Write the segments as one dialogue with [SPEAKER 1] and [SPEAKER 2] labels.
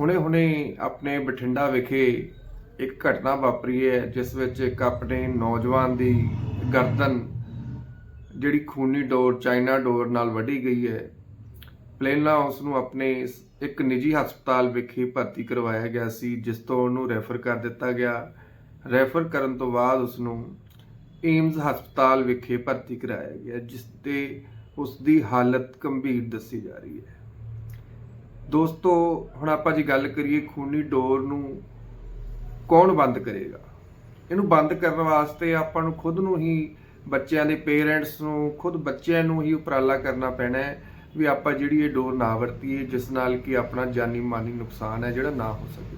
[SPEAKER 1] ਹੁਣੇ-ਹੁਣੇ ਆਪਣੇ ਬਠਿੰਡਾ ਵਿਖੇ ਇੱਕ ਘਟਨਾ ਵਾਪਰੀ ਹੈ, ਜਿਸ ਵਿੱਚ ਇੱਕ ਆਪਣੇ ਨੌਜਵਾਨ ਦੀ ਗਰਦਨ, ਜਿਹੜੀ ਖੂਨੀ ਡੋਰ, ਚਾਈਨਾ ਡੋਰ ਨਾਲ ਵੱਢੀ ਗਈ ਹੈ। ਪਲੇਨਾ ਉਸ ਨੂੰ ਆਪਣੇ ਇੱਕ ਨਿੱਜੀ ਹਸਪਤਾਲ ਵਿਖੇ ਭਰਤੀ ਕਰਵਾਇਆ ਗਿਆ ਸੀ, ਜਿਸ ਤੋਂ ਉਹਨੂੰ ਰੈਫਰ ਕਰ ਦਿੱਤਾ ਗਿਆ। ਰੈਫਰ ਕਰਨ ਤੋਂ ਬਾਅਦ ਉਸ ਨੂੰ ਏਮਜ਼ ਹਸਪਤਾਲ ਵਿਖੇ ਭਰਤੀ ਕਰਾਇਆ ਗਿਆ, ਜਿਸ ਤੇ ਉਸ ਦੀ ਹਾਲਤ ਗੰਭੀਰ ਦੱਸੀ ਜਾ ਰਹੀ ਹੈ। ਦੋਸਤੋ, ਹੁਣ ਆਪਾਂ ਜੀ ਗੱਲ ਕਰੀਏ ਖੂਨੀ ਡੋਰ ਨੂੰ, ਕੌਣ ਬੰਦ ਕਰੇਗਾ? ਇਹਨੂੰ ਬੰਦ ਕਰਨ ਵਾਸਤੇ ਆਪਾਂ ਨੂੰ ਖੁਦ ਨੂੰ ਹੀ ਬੱਚਿਆਂ ਦੇ ਪੇਰੈਂਟਸ ਨੂੰ, ਖੁਦ ਬੱਚਿਆਂ ਨੂੰ ਹੀ ਉਪਰਾਲਾ ਕਰਨਾ ਪੈਣਾ ਹੈ ਵੀ ਆਪਾਂ ਜਿਹੜੀ ਇਹ ਡੋਰ ਨਾ ਵਰਤੀਏ, ਜਿਸ ਨਾਲ ਕਿ ਆਪਣਾ ਜਾਨੀ ਮਾਨੀ ਨੁਕਸਾਨ ਹੈ ਜਿਹੜਾ ਨਾ ਹੋ ਸਕੇ।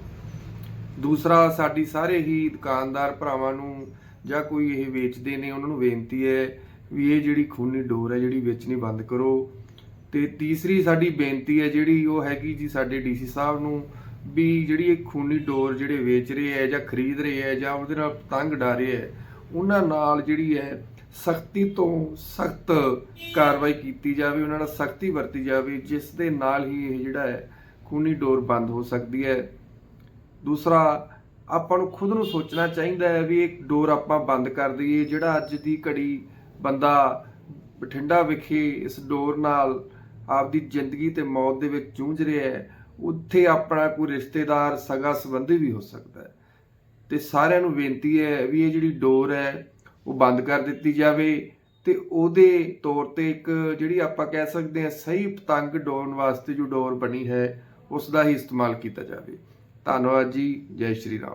[SPEAKER 1] ਦੂਸਰਾ, ਸਾਡੀ ਸਾਰੇ ਹੀ ਦੁਕਾਨਦਾਰ ਭਰਾਵਾਂ ਨੂੰ ਜਾਂ ਕੋਈ ਇਹ ਵੇਚਦੇ ਨੇ, ਉਹਨਾਂ ਨੂੰ ਬੇਨਤੀ ਹੈ ਵੀ ਇਹ ਜਿਹੜੀ ਖੂਨੀ ਡੋਰ ਹੈ, ਜਿਹੜੀ ਵੇਚਣੀ ਬੰਦ ਕਰੋ। ਤੇ ਤੀਸਰੀ ਸਾਡੀ ਬੇਨਤੀ ਹੈ ਜਿਹੜੀ ਉਹ ਹੈਗੀ ਜੀ ਸਾਡੇ ਡੀਸੀ ਸਾਹਿਬ ਨੂੰ ਵੀ ਜਿਹੜੀ ਇਹ ਖੂਨੀ ਡੋਰ ਜਿਹੜੇ ਵੇਚ ਰਹੇ ਹੈ ਜਾਂ ਖਰੀਦ ਰਹੇ ਹੈ ਜਾਂ ਉਹਦੇ ਨਾਲ ਤੰਗ ਡਾ ਰਹੇ ਹੈ, ਉਹਨਾਂ ਨਾਲ ਜਿਹੜੀ ਹੈ ਸਖਤੀ ਤੋਂ ਸਖਤ ਕਾਰਵਾਈ ਕੀਤੀ ਜਾਵੇ, ਉਹਨਾਂ ਨਾਲ ਸਖਤੀ ਵਰਤੀ ਜਾਵੇ, ਜਿਸ ਦੇ ਨਾਲ ਹੀ ਇਹ ਜਿਹੜਾ ਹੈ ਖੂਨੀ ਡੋਰ ਬੰਦ ਹੋ ਸਕਦੀ ਹੈ। ਦੂਸਰਾ, ਆਪਾਂ ਨੂੰ ਖੁਦ ਨੂੰ ਸੋਚਣਾ ਚਾਹੀਦਾ ਹੈ ਵੀ ਇਹ ਡੋਰ ਆਪਾਂ ਬੰਦ ਕਰ ਦਈਏ, ਜਿਹੜਾ ਅੱਜ ਦੀ ਘੜੀ ਬੰਦਾ ਬਠਿੰਡਾ ਵਿਖੇ ਇਸ ਡੋਰ ਨਾਲ ਆਪਦੀ ਜ਼ਿੰਦਗੀ ਤੇ ਮੌਤ ਦੇ ਵਿੱਚ ਜੂਝ ਰਿਹਾ ਹੈ, ਉੱਥੇ ਆਪਣਾ ਕੋਈ ਰਿਸ਼ਤੇਦਾਰ ਸਗਾ ਸੰਬੰਧੀ ਵੀ ਹੋ ਸਕਦਾ ਹੈ। ਤੇ ਸਾਰਿਆਂ ਨੂੰ ਬੇਨਤੀ ਹੈ ਵੀ ਇਹ ਜਿਹੜੀ ਡੋਰ ਹੈ, ਉਹ ਬੰਦ ਕਰ ਦਿੱਤੀ ਜਾਵੇ ਤੇ ਉਹਦੇ ਤੌਰ ਤੇ ਇੱਕ ਜਿਹੜੀ ਆਪਾਂ ਕਹਿ ਸਕਦੇ ਹਾਂ ਸਹੀ ਪਤੰਗ ਡੋਰਨ ਵਾਸਤੇ ਜੋ ਡੋਰ ਬਣੀ ਹੈ, ਉਸ ਦਾ ਹੀ ਇਸਤੇਮਾਲ ਕੀਤਾ ਜਾਵੇ। ਧੰਨਵਾਦ ਜੀ, ਜੈ ਸ਼੍ਰੀ ਰਾਮ।